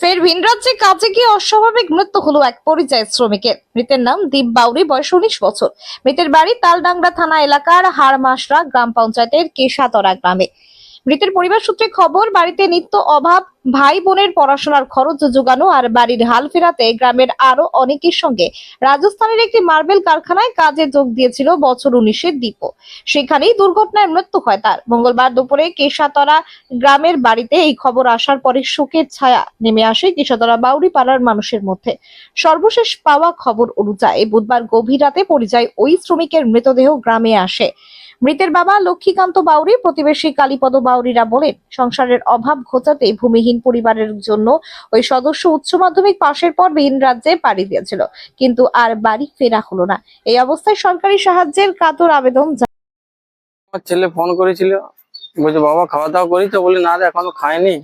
ফের ভিন রাজ্যে কাজে গিয়ে অস্বাভাবিক মৃত্যু হলো এক পরিযায়ী শ্রমিকের। মৃতের নাম দীপ বাউরি, বয়স উনিশ বছর। মৃতের বাড়ি তালডাংরা থানা এলাকার হাড়মাসরা গ্রাম পঞ্চায়েতের কেশাতরা গ্রামে। মৃতের পরিবার সূত্রে খবর, বাড়িতে নিত্য অভাব, ভাই বোনের পড়াশোনার খরচ যোগানো আর বাড়ির হাল ফেরাতে গ্রামের আরও অনেকের সঙ্গে রাজস্থানের একটি মার্বেল কারখানায় কাজে যোগ দিয়েছিল বছর উনিশের দীপ। সেখানেই দুর্ঘটনায় মৃত্যু হয় তার। মঙ্গলবার দুপুরে কেশাতরা গ্রামের বাড়িতে এই খবর আসার পরে শোকের ছায়া নেমে আসে কেশাতরা বাউরি পাড়ার মানুষের মধ্যে। সর্বশেষ পাওয়া খবর অনুযায়ী বুধবার গভীর রাতে পরিযায়ী ওই শ্রমিকের মৃতদেহ গ্রামে আসে। মৃতের বাবা লক্ষ্মীকান্ত বাউরি, প্রতিবেশী কালীপদ বাউরিরা বলেন, সংসারের অভাব ঘোচাতে ভূমিহীন পরিবারের জন্য ওই সদস্য উচ্চ মাধ্যমিক পাশের পর ভিন রাজ্যে পাড়ি দিয়েছিল। কিন্তু আর বাড়ি ফেরা হলো না। এই অবস্থায় সরকারি সাহায্যের কাতর আবেদন আমার ছেলে ফোন করেছিল। বলছে, বাবা খাওয়া দাওয়া করেছ বলি, না রে, এখনও খাইনি।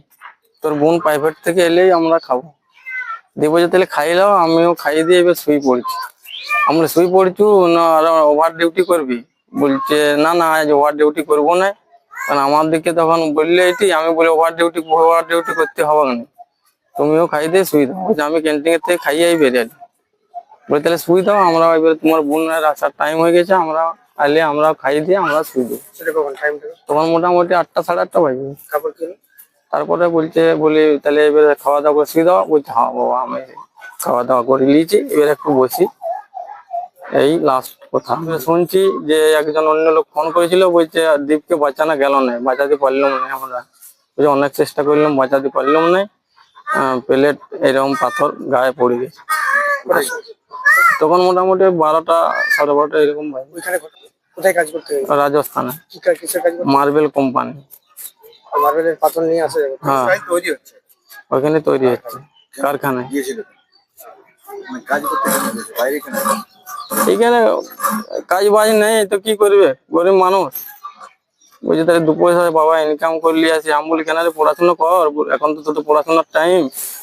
তোর বোন প্রাইভেট থেকে এলেই আমরা খাব। দিয়ে বলছে, তাহলে খাই দাও, আমিও খাইয়ে দিয়ে এবার শুয়ে পড়ছি। আমরা শুয়ে পড়ছু? না, আর ওভার ডিউটি করবি? বলছে না না আজ ওভার ডিউটি করব না। কারণ আমার দিকে তখন বললে এটি আমি বলি ওভার ডিউটি ওভার ডিউটি করতে হবে না তুমিও খাই দিয়ে শুয়ে দাও বলছে আমি ক্যান্টিনের থেকে খাইয়েই বেরিয়ে। বলে তাহলে শুয়ে দাও আমরা এবার তোমার বোনের আসার টাইম হয়ে গেছে আমরা আলে আমরা খাইয়ে দিয়ে আমরা সেটা টাইমটা তখন মোটামুটি আটটা সাড়ে আটটা বাজবে। তারপরে বলছে বলি তাহলে এবারে খাওয়া দাওয়া করে শুয়ে দাও। বলছে হ্যাঁ বাবা আমি খাওয়া দাওয়া করে নিয়েছি এবার একটু বসি। এই লাস্ট কথা। আমি শুনছি যে একজন অন্য লোক ফোন করেছিল বলছে দীপকে বাঁচানো গেল না বাঁচাতে পারলাম না আমরা। বলছে অনেক চেষ্টা করলাম বাঁচাতে পারলাম না। প্লেট এরকম পাথর গায়ে পড়ে গেছে। তখন মোটামুটি বারোটা সাড়ে বারোটা এরকম বাজে। ওইখানে কো- কোথায় কাজ করতে? রাজস্থানে। মার্বেল কোম্পানি মার্বেলের পাথর নিয়ে আসে হ্যাঁ। তৈরি হচ্ছে? ওখানে তৈরি হচ্ছে কারখানায়। গিয়েছিল? মানে কাজ করতে বাইরে কেন? এখানে কাজ বাজ নেই, তো কি করবে? গরিব মানুষ। বলছে তাহলে দু পয়সা বাবা ইনকাম করলি আসি। আমি বলি, কেন পড়াশোনা কর। এখন তো তোর পড়াশোনার টাইম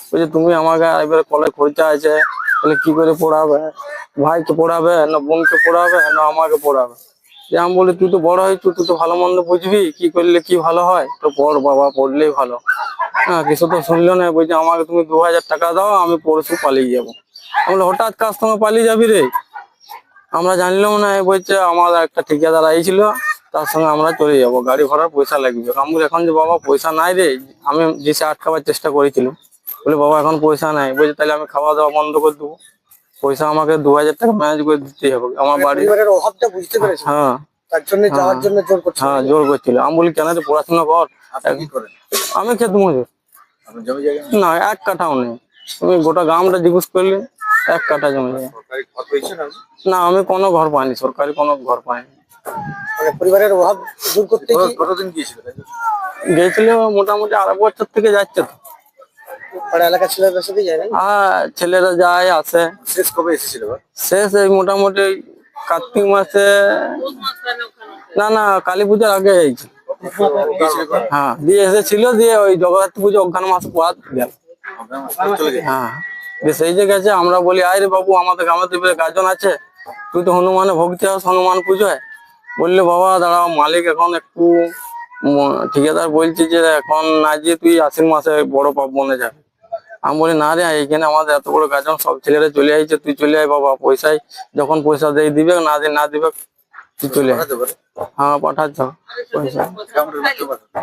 বলছে, তুমি আমাকে এবারে কলেজ খরচা আছে। তাহলে কি করে পড়াবে? ভাইকে পড়াবে, না বোনকে পড়াবে, না আমাকে পড়াবে? যে আমি বলি, তুই তো বড় হয়েছিস তুই তো ভালো মন্দ বুঝবি। কি করলে কি ভালো হয়? তো পড় বাবা, পড়লেই ভালো। হ্যাঁ কিছু তো শুনলো না। বলছে, আমাকে তুমি দু হাজার টাকা দাও, আমি পরশু পালিয়ে যাব। আমি হঠাৎ কাজ তোমার পালিয়ে যাবি রে? আমরা জানলাম না বলছে আমার একটা ঠিকাদার আইছিল তার সঙ্গে আমরা চলে যাব গাড়ি ভাড়ার পয়সা লাগবে। আমার এখন যে বাবা পয়সা নাই রে আমি যেসে আটকাবার চেষ্টা করেছিলাম। বলে বাবা এখন পয়সা নাই। বলছে তাহলে আমি খাওয়া দাওয়া বন্ধ করে দেবো। পয়সা আমাকে দু হাজার টাকা ম্যানেজ করে দিতে হবে। আমার বাড়ি অভাবটা বুঝতে পেরেছে হ্যাঁ তার জন্য যাওয়ার জন্য জোর করছে হ্যাঁ জোর করছিল। আমি বলি কেন পড়াশোনা কর? আমি খেতে মজুর। না এক কাঠাও নেই। তুমি গোটা গ্রামটা জিজ্ঞেস করলে। এক কাঠা জমি। ঘর না আমি কোনো ঘর পাইনি সরকারি কোনো ঘর পাইনি। মানে পরিবারের অভাব দূর করতে কতদিন গিয়েছিল গেছিল মোটামুটি আড়াই বছর থেকে যাচ্ছে তো। পাড়া এলাকা ছেলেদের সাথে যায় হ্যাঁ ছেলেরা যায় আসে। শেষ কবে এসেছিল শেষ এই মোটামুটি কার্তিক মাসে না না কালী পূজার আগে যাইছে হ্যাঁ দিয়ে এসেছিল দিয়ে ওই জগদ্ধাত্রী পুজো অজ্ঞান মাস পর গেল। হ্যাঁ। সেই যে গেছে আমরা বলি আয় রে বাবু আমাদের দিকে গাজন আছে। তুই তো হনুমানে ভক্তি আস হনুমান পুজোয়। বললে বাবা দাঁড়াও মালিক এখন একটু ঠিকাদার বলছি যে এখন না যে তুই আশ্বিন মাসে বড় পাপ বনে যাবে। আমি বলি না রে এইখানে আমাদের এত বড় গাজন সব ছেলেরা চলে আইছে তুই চলে আয় বাবা পয়সায় যখন পয়সা দিয়ে দিবে না দিয়ে না দিবে তুই চলে আয়। হ্যাঁ পাঠাচ্ছ। পয়সা।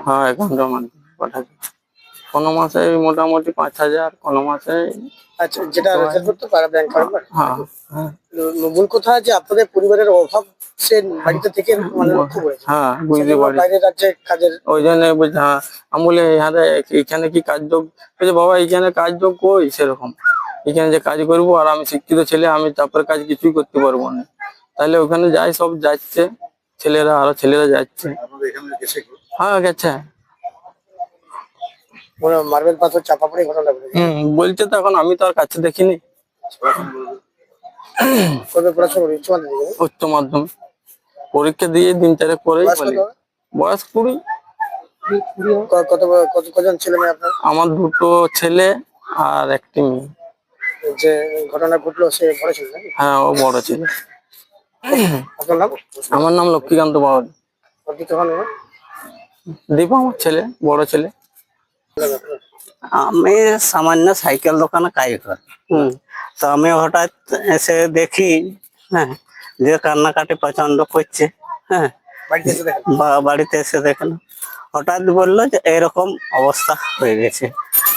হ্যাঁ অ্যাকাউন্টের মাধ্যমে পাঠাচ্ছ। কোনো মাসে মোটামুটি পাঁচ হাজার কোনো মাসে আচ্ছা যেটা রেজাল্ট করতে পারা ব্যাংক হ্যাঁ হ্যাঁ। মূল কথা যে আপনাদের পরিবারের অভাব সে বাড়িতে থেকে মানে লক্ষ্য করেছে। হ্যাঁ বুঝতে পারি বাইরে রাজ্যে কাজের ওই জন্য বলছে হ্যাঁ আমি বলি হ্যাঁ এখানে কি কাজযোগ বলছে বাবা এখানে কাজযোগ কই? সেরকম। এখানে যে কাজ করব আর আমি শিক্ষিত ছেলে আমি তারপরে কাজ কিছুই করতে পারব না। তাহলে ওখানে যাই সব যাচ্ছে। ছেলেরা আরও ছেলেরা যাচ্ছে। আপনাদের এখানে গেছে। হ্যাঁ গেছে। মার্বেল পাথর চাপা পড়ে ঘটনা বলছে তো এখন আমি তো আর কাছে দেখিনি। কবে পড়াশোনা করে উচ্চ মাধ্যমিক পরীক্ষা দিয়ে দিন চারেক পরেই বয়স বয়স কুড়ি। কত কত কজন ছেলে মেয়ে আপনার? আমার দুটো ছেলে আর একটি মেয়ে। যে ঘটনা ঘটলো সে বড় ছিল হ্যাঁ ও বড় ছিল। আপনার নাম? আমার নাম লক্ষ্মীকান্ত তখন দীপ আমার ছেলে বড় ছেলে। আমি সামান্য সাইকেল দোকানে কাজ করি। হুম। তো আমি হঠাৎ এসে দেখি হ্যাঁ যে কান্নাকাটি প্রচণ্ড করছে হ্যাঁ বাড়িতে এসে দেখেন। দেখলাম হঠাৎ বলল যে এরকম অবস্থা হয়ে গেছে।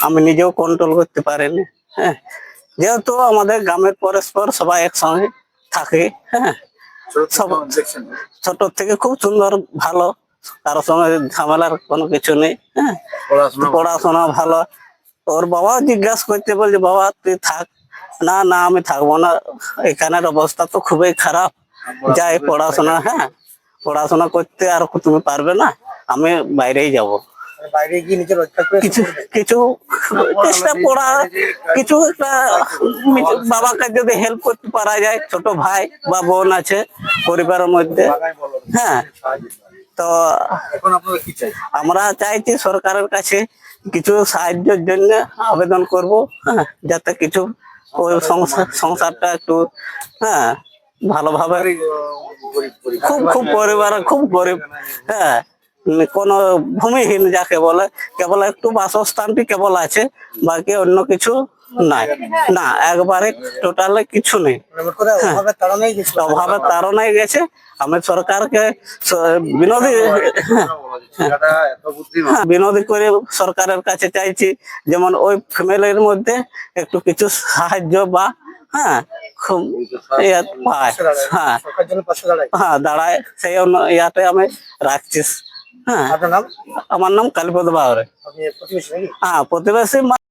আমি নিজেও কন্ট্রোল করতে পারিনি হ্যাঁ। যেহেতু আমাদের গ্রামের পরস্পর সবাই একসঙ্গে থাকে হ্যাঁ। ছোট থেকে খুব সুন্দর ভালো কারোর সঙ্গে ঝামেলার কোনো কিছু নেই হ্যাঁ? পড়াশোনা ভালো। ওর বাবা জিজ্ঞাসা করতে বলছে বাবা তুই থাক। না না আমি থাকব না। এখানের অবস্থা তো খুবই খারাপ। যাই পড়াশোনা হ্যাঁ? পড়াশোনা করতে আর তুমি পারবে না। আমি বাইরেই যাব। মানে বাইরে গিয়ে নিজের কিছু কিছু চেষ্টা পড়া কিছু একটা বাবাকে যদি হেল্প করতে পারা যায় ছোট ভাই বা বোন আছে পরিবারের মধ্যে হ্যাঁ? তো এখন আপনারা কি চাই আমরা চাইছি সরকারের কাছে কিছু সাহায্যের জন্য আবেদন করব হ্যাঁ যাতে কিছু সংসার সংসারটা একটু হ্যাঁ ভালোভাবে খুব খুব পরিবার খুব গরিব হ্যাঁ কোনো ভূমিহীন যাকে বলে কেবল একটু বাসস্থানটি কেবল আছে বাকি অন্য কিছু নাই না একবারে টোটালে কিছু নেই। মানে অভাবের তাড়নায় গেছে। আমি সরকারকে বিনোদী হ্যাঁ, হ্যাঁ, বিনোদী করে সরকারের কাছে চাইছি যেমন ওই ফ্যামিলির মধ্যে একটু কিছু সাহায্য বা হ্যাঁ খুব পায় হ্যাঁ হ্যাঁ দাঁড়ায় সেই ইয়াতে আমি রাখছি। হ্যাঁ আমার নাম কালীপদ বাউরে নাকি? হ্যাঁ প্রতিবেশী